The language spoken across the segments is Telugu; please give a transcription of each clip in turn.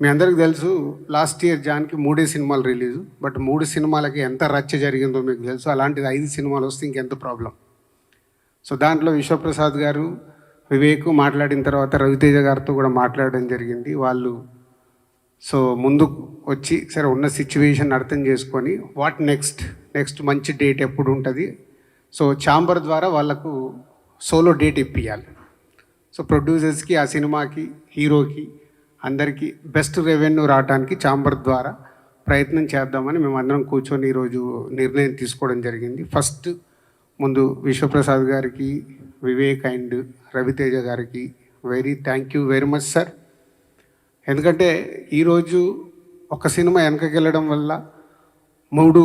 మీ అందరికి తెలుసు లాస్ట్ ఇయర్ జాన్కి మూడే సినిమాలు రిలీజ్ బట్ మూడు సినిమాలకి ఎంత రచ్చ జరిగిందో మీకు తెలుసు. అలాంటిది ఐదు సినిమాలు వస్తే ఇంకెంత ప్రాబ్లం సో దాంట్లో విశ్వప్రసాద్ గారు వివేక్ మాట్లాడిన తర్వాత రవితేజ గారితో కూడా మాట్లాడడం జరిగింది. వాళ్ళు సో ముందు వచ్చి సరే ఉన్న సిచ్యువేషన్ అర్థం చేసుకొని వాట్ నెక్స్ట్ నెక్స్ట్ మంచి డేట్ ఎప్పుడు ఉంటుంది? సో ఛాంబర్ ద్వారా వాళ్ళకు సోలో డేట్ ఇప్పియాలి. సో ప్రొడ్యూసర్స్కి ఆ సినిమాకి హీరోకి అందరికీ బెస్ట్ రెవెన్యూ రావడానికి ఛాంబర్ ద్వారా ప్రయత్నం చేద్దామని మేము అందరం కూర్చొని ఈరోజు నిర్ణయం తీసుకోవడం జరిగింది. ఫస్ట్ ముందు విశ్వప్రసాద్ గారికి వివేక్ అండ్ రవితేజ గారికి very thank you very much sir. ఎందుకంటే ఈరోజు ఒక సినిమా వెనకకి వెళ్ళడం వల్ల మూడు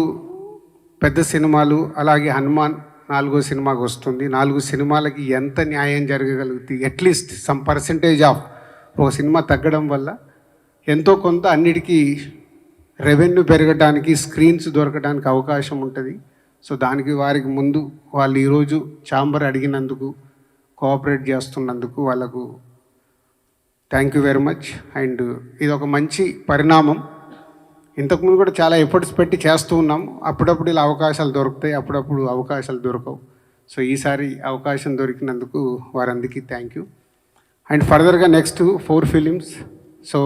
పెద్ద సినిమాలు అలాగే హనుమాన్ నాలుగో సినిమాకి వస్తుంది. నాలుగు సినిమాలకి ఎంత న్యాయం జరగగలుగుతుంది at least some percentage of ఒక సినిమా తగ్గడం వల్ల ఎంతో కొంత అన్నిటికీ రెవెన్యూ పెరగడానికి స్క్రీన్స్ దొరకడానికి అవకాశం ఉంటుంది. సో దానికి వారికి ముందు వాళ్ళు ఈరోజు ఛాంబర్ అడిగినందుకు కోఆపరేట్ చేస్తున్నందుకు వాళ్ళకు thank you very much. And ఇది ఒక మంచి పరిణామం. ఇంతకుముందు కూడా చాలా ఎఫర్ట్స్ పెట్టి చేస్తూ ఉన్నాం అప్పుడప్పుడు ఇలా అవకాశాలు దొరుకుతాయి అప్పుడప్పుడు అవకాశాలు దొరకవు. సో ఈసారి అవకాశం దొరికినందుకు వారందరికీ థ్యాంక్ యూ. అండ్ ఫర్దర్గా నెక్స్ట్ ఫోర్ ఫిలిమ్స్ సో